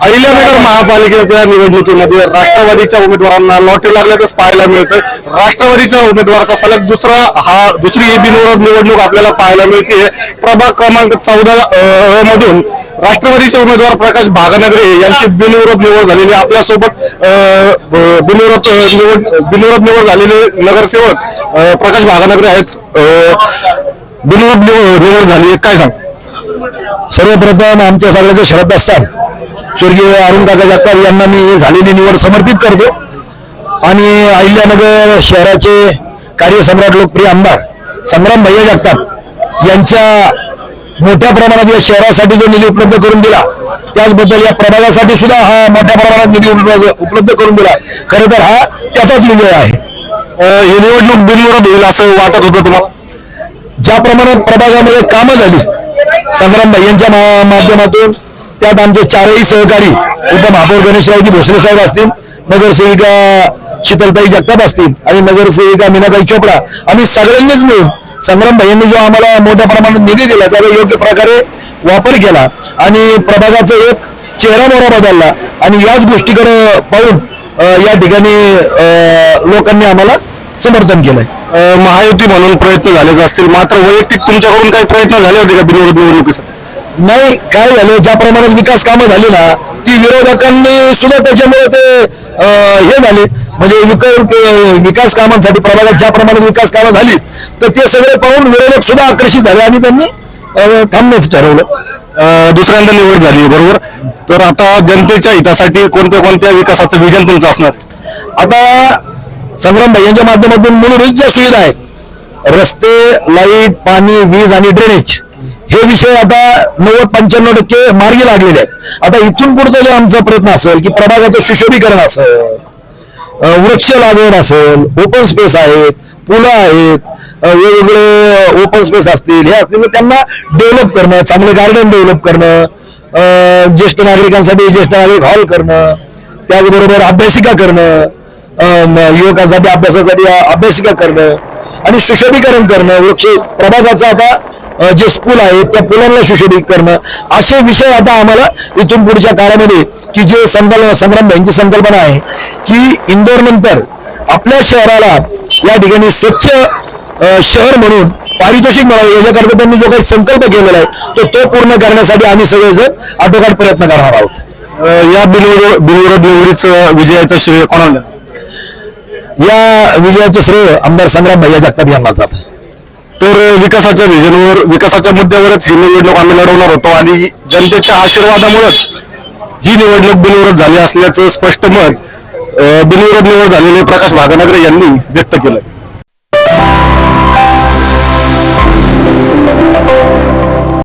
अहिल्यानगर महापालिकेच्या निवडणुकीमध्ये राष्ट्रवादीच्या उमेदवारांना लॉटरी लागल्याचंच पाहायला मिळतं राष्ट्रवादीच्या उमेदवाराचा सलग दुसरा हा दुसरी ही बिनविरोध निवडणूक आपल्याला पाहायला मिळते प्रभाग क्रमांक चौदा मधून राष्ट्रवादीचे उमेदवार प्रकाश भागानगरे यांची बिनविरोध निवड झालेली आपल्यासोबत बिनविरोध निवड बिनविरोध निवड झालेले नगरसेवक प्रकाश भागानगरे आहेत. बिनविरोध निवड झाली काय सांग? सर्वप्रथम आमच्या सगळ्याचे श्रद्धास्थान स्वर्गीय अरुणदादा जगताप यांना मी झालेली निवड समर्पित करतो. आणि अहिल्यानगर शहराचे कार्यसम्राट लोकप्रिय आमदार संग्राम भैया जगताप यांच्या मोठ्या प्रमाणात या शहरासाठी जो निधी उपलब्ध करून दिला त्याचबद्दल या प्रभागासाठी सुद्धा हा मोठ्या प्रमाणात निधी उपलब्ध उपलब्ध करून दिला. खरं तर हा त्याचाच विजय आहे. ही निवडणूक बिनविरोध होईल असं वाटत होतं तुम्हाला? ज्या प्रमाणात प्रभागामध्ये कामं झाली संग्राम यांच्या मा- माध्यमातून त्यात आमचे चारही सहकारी उपमहापौर गणेशरावजी भोसले साहेब असतील नगरसेविका शीतलताई जगताप असतील आणि नगरसेविका मीनाताई चोपडा. आम्ही सगळ्यांनीच मिळून संग्राम भाईंनी जो आम्हाला मोठ्या प्रमाणात निधी दिला त्याचा योग्य प्रकारे वापर केला आणि प्रभागाचा एक चेहरा मोहरा बदलला आणि याच गोष्टीकडे पाहून या ठिकाणी लोकांनी आम्हाला समर्थन केलंय. महायुती म्हणून प्रयत्न झालेच असतील मात्र वैयक्तिक तुमच्याकडून काही प्रयत्न झाले होते का बिनविरोध निवडणुकीसाठी? नाही काय झालं? ज्या प्रमाणात विकास कामं झाली ना ती विरोधकांनी सुद्धा त्याच्यामुळे ते हे झाले. म्हणजे विकास कामांसाठी प्रभागात ज्या प्रमाणात विकास कामं झाली तर ते सगळे पाहून विरोधक सुद्धा आकर्षित झाले. आणि त्यांनी थांबण्याचं ठरवलं. दुसऱ्यांदा निवड झाली बरोबर? तर आता जनतेच्या हितासाठी कोणत्या कोणत्या विकासाचं विजन तुमचं असणार? आता संग्राम यांच्या माध्यमातून मूलभूत ज्या सुविधा आहेत रस्ते लाइट पाणी वीज आणि ड्रेनेज हे विषय आता नव्वद पंच्याण्णव टक्के मार्गी लागलेले आहेत. आता इथून पुढचा जे आमचा प्रयत्न असेल की प्रभागाचं सुशोभीकरण असेल वृक्ष लागवड असेल ओपन स्पेस आहेत पुलं आहेत वेगवेगळे ओपन स्पेस असतील हे असतील त्यांना डेव्हलप करणं चांगले गार्डन डेव्हलप करणं ज्येष्ठ नागरिकांसाठी ज्येष्ठ नागरिक हॉल करणं त्याचबरोबर अभ्यासिका करणं युवकांसाठी अभ्यासासाठी अभ्यासिका करणं आणि सुशोभीकरण करणं वृक्ष प्रभागाचं आता जे स्कूल आहे त्या पुलांना सुशोभित करणं. असे विषय आता आम्हाला इथून पुढच्या काळामध्ये की जे संकल्प संग्राम भाईंची संकल्पना आहे की इंदोर नंतर आपल्या शहराला या ठिकाणी स्वच्छ शहर म्हणून पारितोषिक मिळावे याच्याकरता त्यांनी जो काही संकल्प केलेला आहे तो तो पूर्ण करण्यासाठी आम्ही सगळेजण आटोकाट प्रयत्न करणार आहोत. या बिनविरोध बिनविरोध निवडीचं विजयाचं श्रेय कोणाला? या विजयाचं श्रेय आमदार संग्राम भैया जगताप यांना जात. तर विकासाच्या व्हिजनवर विकासाच्या मुद्द्यावरच ही निवडणूक आम्ही लढवणार होतो आणि जनतेच्या आशीर्वादामुळेच ही निवडणूक बिनविरोध झाली असल्याचं स्पष्ट मत बिनविरोध निवड झालेले प्रकाश भागनगरे यांनी व्यक्त केलं